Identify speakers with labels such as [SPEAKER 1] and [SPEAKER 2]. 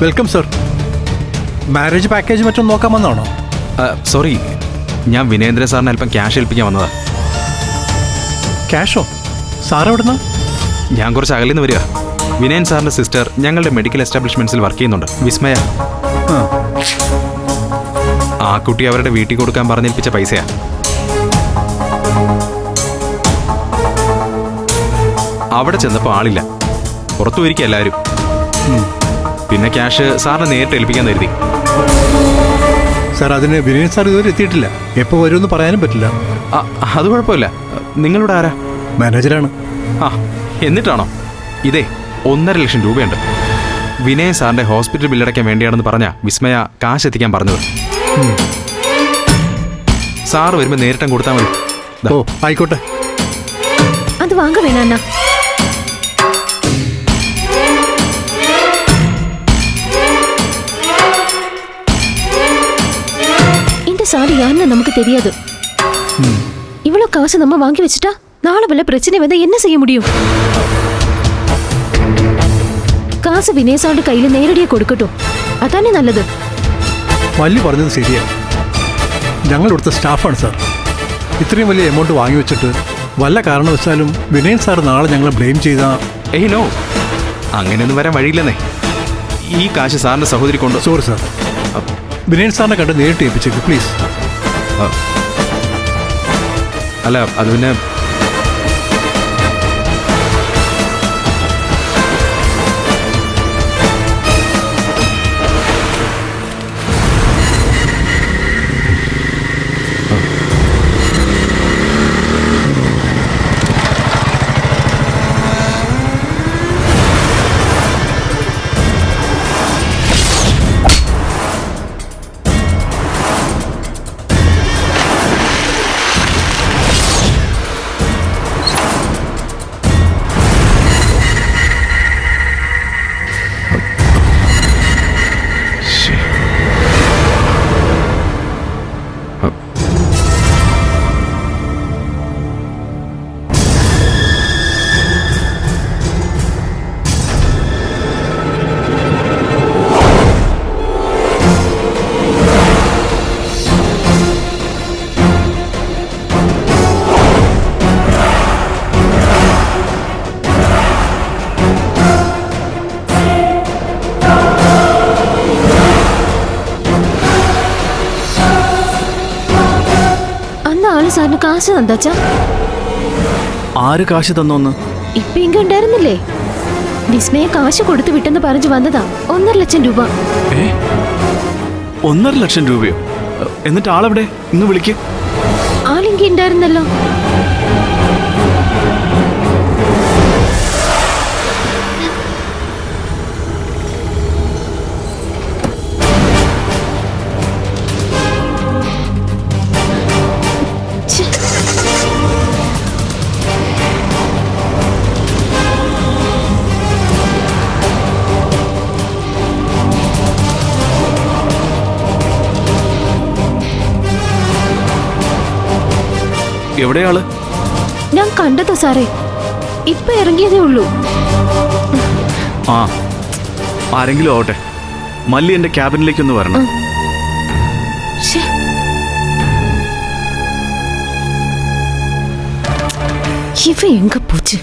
[SPEAKER 1] Welcome sir. Marriage package മറ്റും നോക്കാൻ വന്നാണോ
[SPEAKER 2] സോറി. ഞാൻ വിനേന്ദ്രൻ സാറിന് അല്പം ക്യാഷ് ഏൽപ്പിക്കാൻ വന്നതാ.
[SPEAKER 1] ക്യാഷോ? സാർ എവിടുന്ന?
[SPEAKER 2] ഞാൻ കുറച്ച് അകലിൽ നിന്ന് വരിക. വിനയൻ സാറിന്റെ സിസ്റ്റർ ഞങ്ങളുടെ മെഡിക്കൽ എസ്റ്റാബ്ലിഷ്മെന്റ്സിൽ വർക്ക് ചെയ്യുന്നുണ്ട്. വിസ്മയ. ആ. കുട്ടി അവരുടെ വീട്ടിൽ കൊടുക്കാൻ പറഞ്ഞേൽപ്പിച്ച പൈസയാ. അവിടെ ചെന്നപ്പോൾ ആളില്ല. പുറത്തു ഇരിക്കുക എല്ലാവരും. പിന്നെ ക്യാഷ് സാറിനെ നേരിട്ട് ഏൽപ്പിക്കാൻ കരുതി.
[SPEAKER 1] സാർ അതിന് വിനയൻ സാർ ഇതുവരെ എത്തിയിട്ടില്ല. എപ്പോൾ വരുമെന്ന് പറയാനും പറ്റില്ല.
[SPEAKER 2] ആ, അത് കുഴപ്പമില്ല. നിങ്ങളുടെ ആരാ?
[SPEAKER 1] മാനേജറാണ്.
[SPEAKER 2] ആ എന്നിട്ടാണോ? ഇതേ ഒന്നര ലക്ഷം രൂപയുണ്ട്. വിനയൻ സാറിന്റെ ഹോസ്പിറ്റൽ ബില്ലടയ്ക്കാൻ വേണ്ടിയാണെന്ന് പറഞ്ഞ വിസ്മയ കാശ് എത്തിക്കാൻ പറഞ്ഞത്. സാറ് വരുമ്പോൾ നേരിട്ടും കൊടുത്താൽ മതി. ദാ.
[SPEAKER 1] ഓ ആയിക്കോട്ടെ.
[SPEAKER 3] അത് വാങ്ങ വേണ അണ്ണ. சாரி யாருன்னு நமக்கு தெரியாது இவ்வளவு காசு நம்ம வாங்கி வச்சுட்டா நாளை வல்ல பிரச்சனை வந்தா என்ன செய்ய முடியும் காசு வினேசாண்டு கையில நேரடியா கொடுக்கட்டும் அதானே நல்லது
[SPEAKER 1] വല്യ പറഞ്ഞത് ശരിയാണ് ഞങ്ങൾ ഇവിടുത്തെ സ്റ്റാഫാണ് സാർ ഇത്രയും വലിയ എമൗണ്ട് വാങ്ങി വെച്ചിട്ട് വല്ല കാരണവശാലും വിനയൻ സാർ നാളെ ഞങ്ങളെ ബ്ലെയിം ചെയ്താൽ
[SPEAKER 2] ഏയ് നോ അങ്ങനെയൊന്നും വരാൻ വഴിയില്ലെന്നേ ഈ കാശ് സാറിന്റെ സഹോദരി കൊണ്ട്
[SPEAKER 1] സോറി സാർ വിനയൻ സാറിനെ കണ്ട് നേരിട്ട് ഏൽപ്പിച്ചേക്ക് പ്ലീസ്
[SPEAKER 2] അല്ല അത് പിന്നെ
[SPEAKER 3] സാറിന് കാശ് തന്താച്ചാ
[SPEAKER 4] ആര് കാശ് തന്നോന്ന്?
[SPEAKER 3] ഇപ്പൊ ഇങ്ങ ഉണ്ടായിരുന്നില്ലേ? വിസ്മയെ കാശ് കൊടുത്തു വിട്ടെന്ന് പറഞ്ഞു വന്നതാ. ഒന്നര ലക്ഷം രൂപ.
[SPEAKER 4] ഒന്നര ലക്ഷം രൂപയോ? എന്നിട്ട് ആളെവിടെ? ഇന്ന് വിളിക്ക്.
[SPEAKER 3] ആളിങ്കി ഉണ്ടായിരുന്നല്ലോ.
[SPEAKER 4] എവിടെയാൾ?
[SPEAKER 3] ഞാൻ കണ്ടതാ സാറേ. ഇപ്പൊ ഇറങ്ങിയതേ ഉള്ളൂ.
[SPEAKER 4] ആ ആരെങ്കിലും ആവട്ടെ. മല്ലി എന്റെ ക്യാബിനിലേക്കൊന്ന് വരണം.
[SPEAKER 3] ഇവ എങ്ക പോச்சு